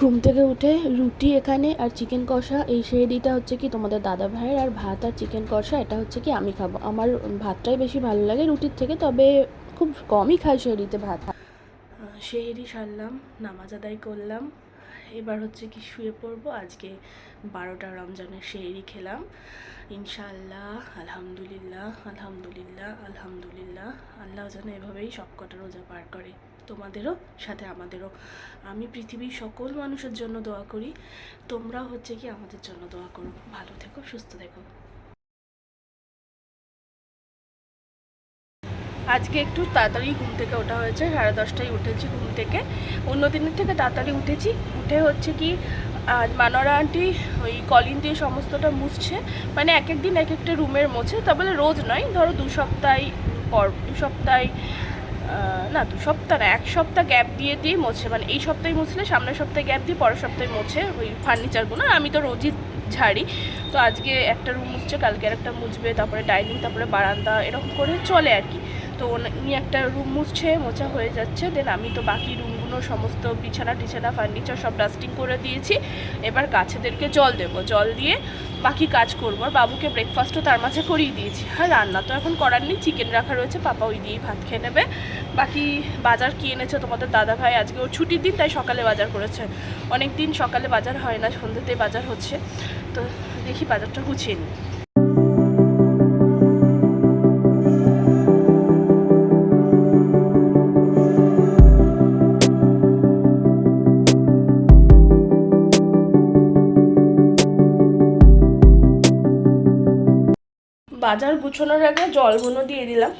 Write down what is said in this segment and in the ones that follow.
ঘুম থেকে উঠে রুটি এখানে আর চিকেন কষা, এই শেরডিটা হচ্ছে কি তোমাদের দাদা ভাইয়ের আর ভাত আর চিকেন কষা, এটা হচ্ছে কি আমি খাব। আমার ভাতটাই বেশি ভালো লাগে রুটির থেকে, তবে খুব কমই খাই শেরডিতে ভাত। শেহরি সারলাম, নামাজ আদায় করলাম, এবার হচ্ছে কি শুয়ে পড়ব, আজকে বারোটা রমজানের শেহরি খেলাম। ইনশাআল্লাহ, আলহামদুলিল্লাহ আলহামদুলিল্লাহ আলহামদুলিল্লাহ, আল্লাহ যেন এভাবেই সব কটা রোজা পার করে। তোমাদেরও সাথে আমাদেরও। আমি পৃথিবীর সকল মানুষের জন্য দোয়া করি। তোমরাও হচ্ছে কি আমাদের জন্য দোয়া করো। ভালো থেকো, সুস্থ থেকো। আজকে একটু তাড়াতাড়ি ঘুম থেকে ওঠা হয়েছে। সাড়ে দশটায় উঠেছি ঘুম থেকে। অন্য দিনের থেকে তাড়াতাড়ি উঠেছি। উঠে হচ্ছে কি আজ মানরা আন্টি ওই কলিন দিয়ে সমস্তটা মুছছে। মানে এক এক দিন এক একটা রুমের মোছে। তা বলে রোজ নয়, ধরো দু সপ্তাহ পর, দু সপ্তাহ না, দু সপ্তাহ না, এক সপ্তাহ গ্যাপ দিয়ে দিয়ে মোছে। মানে এই সপ্তাহে মুছলে সামনের সপ্তাহে গ্যাপ দিয়ে পরের সপ্তাহে মোছে ওই ফার্নিচারগুলো আমি তো রোজই ঝাড়ি। তো আজকে একটা রুম মুছছে, কালকে আর একটা মুছবে, তারপরে ডাইনিং তারপরে বারান্দা, এরকম করে চলে আর কি। তো উনি- একটা রুম মুছছে, মোছা হয়ে যাচ্ছে। দেন আমি তো বাকি রুমগুলো, সমস্ত বিছানা টিছানা ফার্নিচার সব ডাস্টিং করে দিয়েছি। এবার গাছেদেরকে জল দেবো। জল দিয়ে বাকি কাজ করব। আর বাবুকে ব্রেকফাস্টও তার মাঝে করিয়ে দিয়েছি। হ্যাঁ রান্না তো এখন করার নেই চিকেন রাখা রয়েছে, পাপা ওই দিয়েই ভাত খেয়ে নেবে। বাকি বাজার কি এনেছে তোমাদের দাদা ভাই? আজকে ওর ছুটির দিন, তাই সকালে বাজার করেছে। অনেক দিন সকালে বাজার হয় না, সন্ধ্যেতে বাজার হচ্ছে। তো দেখি বাজারটা গুছিয়ে নিই। বাজার গুছোনোর আগে জলগুলো দিয়ে দিলাম।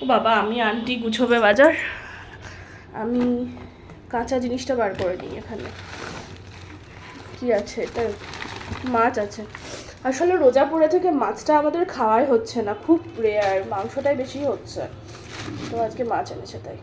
ও বাবা, আমি আন্টি গুছোবে বাজার। আমি কাঁচা জিনিসটা বার করে দিই এখানে। কি আছে এটা? মাছ আছে। আসলে রোজা পড়ে থেকে মাছটা আমাদের খাওয়াই হচ্ছে না, খুব রেয়ার মাংসটাই বেশি হচ্ছে। তো আজকে মাছ এনেছে তাই।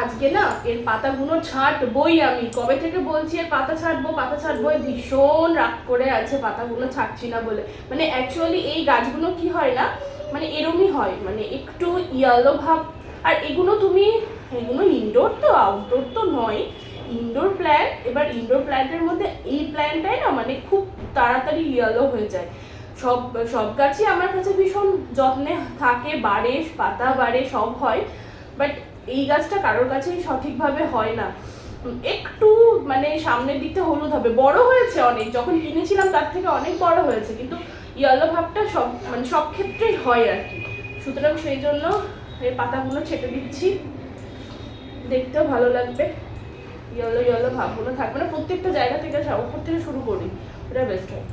আজকে না এর পাতাগুলো ছাঁটবই আমি। কবে থেকে বলছি এর পাতা ছাঁটবো? পাতা ছাঁটবো ভীষণ রাগ করে আছে, পাতাগুলো ছাড়ছি না বলে। মানে অ্যাকচুয়ালি এই গাছগুলো কি হয় না মানে এরমই হয় মানে একটু ইয়েলো ভাব। আর এগুলো তুমি, এগুলো ইনডোর তো আউটডোর তো নয়। ইনডোর প্ল্যান্ট এবার ইনডোর প্ল্যান্টের মধ্যে এই প্ল্যান্টটাই না মানে খুব তাড়াতাড়ি ইয়েলো হয়ে যায়। সব সব গাছই আমার কাছে ভীষণ যত্নে থাকে, বাড়ে, পাতা বাড়ে, সব হয়। বাট এই গাছটা কারোর কাছেই সঠিকভাবে হয় না। একটু মানে সামনের দিকটা হলুদ হবে। বড় হয়েছে অনেক। যখন কিনেছিলাম তার থেকে অনেক বড় হয়েছে। কিন্তু ইয়েলো ভাবটা সব মানে সব ক্ষেত্রেই হয় আর কি। সুতরাং সেই জন্য এই পাতাগুলো ছেটে দিচ্ছি। দেখতেও ভালো লাগবে। ইয়েলো ইয়েলো ভাবগুলো থাকবে না। প্রত্যেকটা জায়গা থেকে উপর থেকে শুরু করি। ওটা বেস্ট হয়।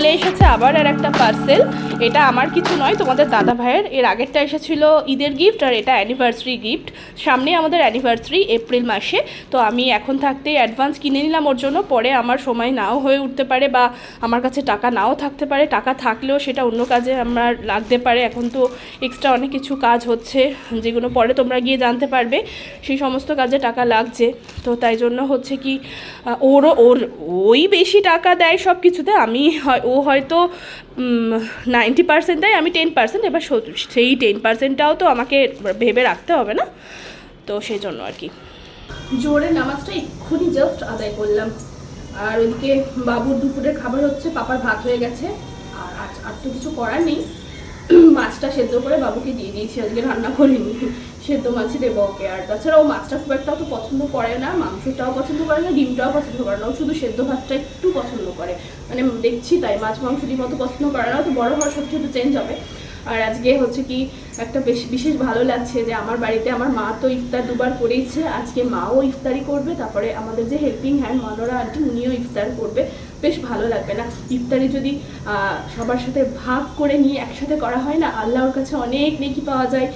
চলে এসেছে আবার আর একটা পার্সেল এটা আমার কিছু নয়, তোমাদের দাদা ভাইয়ের। এর আগেরটা এসেছিল ঈদের গিফট আর এটা অ্যানিভার্সারি গিফট সামনে আমাদের অ্যানিভার্সারি এপ্রিল মাসে। তো আমি এখন থাকতেই অ্যাডভান্স কিনে নিলাম ওর জন্য। পরে আমার সময় নাও হয়ে উঠতে পারে বা আমার কাছে টাকা নাও থাকতে পারে। টাকা থাকলেও সেটা অন্য কাজে আমার লাগতে পারে। এখন তো এক্সট্রা অনেক কিছু কাজ হচ্ছে, যেগুলো পরে তোমরা গিয়ে জানতে পারবে। সেই সমস্ত কাজে টাকা লাগছে। তো তাই জন্য হচ্ছে কি ওরও ওর ওই বেশি টাকা দেয় সব কিছুতে আমি হয় ও হয়তো নাইনটি পার্সেন্ট দেয়, আমি টেন পার্সেন্ট এবার সেই টেন পার্সেন্টটাও তো আমাকে ভেবে রাখতে হবে না। তো সেই জন্য আর কি। জোরে নামাজটা এক্ষুনি জাস্ট আদায় করলাম। আর ওইদিকে বাবুর দুপুরের খাবার হচ্ছে, পাপার ভাত হয়ে গেছে। আর আর তো কিছু করার নেই। মাছটা সেদ্ধ করে বাবুকে দিয়ে দিয়েছি, আজকে রান্না করিনি। সেদ্ধ মাছই দেবো ওকে। আর তাছাড়া ও মাছটা খুব একটা তো পছন্দ করে না, মাংসটাও পছন্দ করে না, ডিমটাও পছন্দ করে না। ও শুধু সেদ্ধ ভাতটা একটু পছন্দ করে। মানে দেখছি তাই, মাছ, মাংস, ডিম অত পছন্দ করে না তো বড় হওয়ার সাথে সাথে চেঞ্জ হবে। আর আজকে হচ্ছে কি, একটা বেশ বিশেষ ভালো লাগছে যে আমার বাড়িতে আমার মা তো ইফতার দুবার করেইছে, আজকে মাও ইফতারি করবে, তারপরে আমাদের যে হেল্পিং হ্যান্ড মনোরা আন্টি, উনিও ইফতার করবে। বেশ ভালো লাগবে না। ইফতারি যদি সবার সাথে ভাগ করে নিয়ে একসাথে করা হয় না আল্লাহর কাছে অনেক নেকি পাওয়া যায়।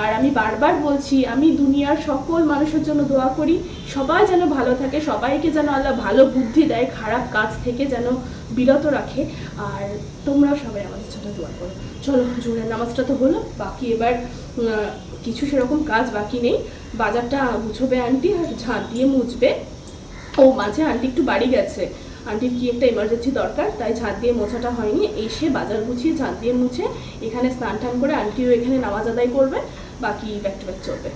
আর আমি বারবার বলছি, আমি দুনিয়ার সকল মানুষের জন্য দোয়া করি, সবাই যেন ভালো থাকে, সবাইকে যেন আল্লাহ ভালো বুদ্ধি দেয়, খারাপ কাজ থেকে যেন বিরত রাখে। আর তোমরাও সবাই আমাদের জন্য দোয়া করো। চলো জোরের নামাজটা তো হলো, বাকি এবার কিছু সেরকম কাজ বাকি নেই। বাজারটা মুছবে আন্টি, আর ঝাঁট দিয়ে মুছবে। ও, মাঝে আন্টি একটু বাড়ি গেছে। আন্টির কি একটা এমার্জেন্সি দরকার? তাই ছাদ দিয়ে মোছাটা হয়নি। এসে বাজার গুছিয়ে ছাদ দিয়ে মুছে এখানে স্নান টান করে আন্টিও এখানে নামাজ আদায় করবে, বাকি ব্যাক টু ব্যাক চলবে।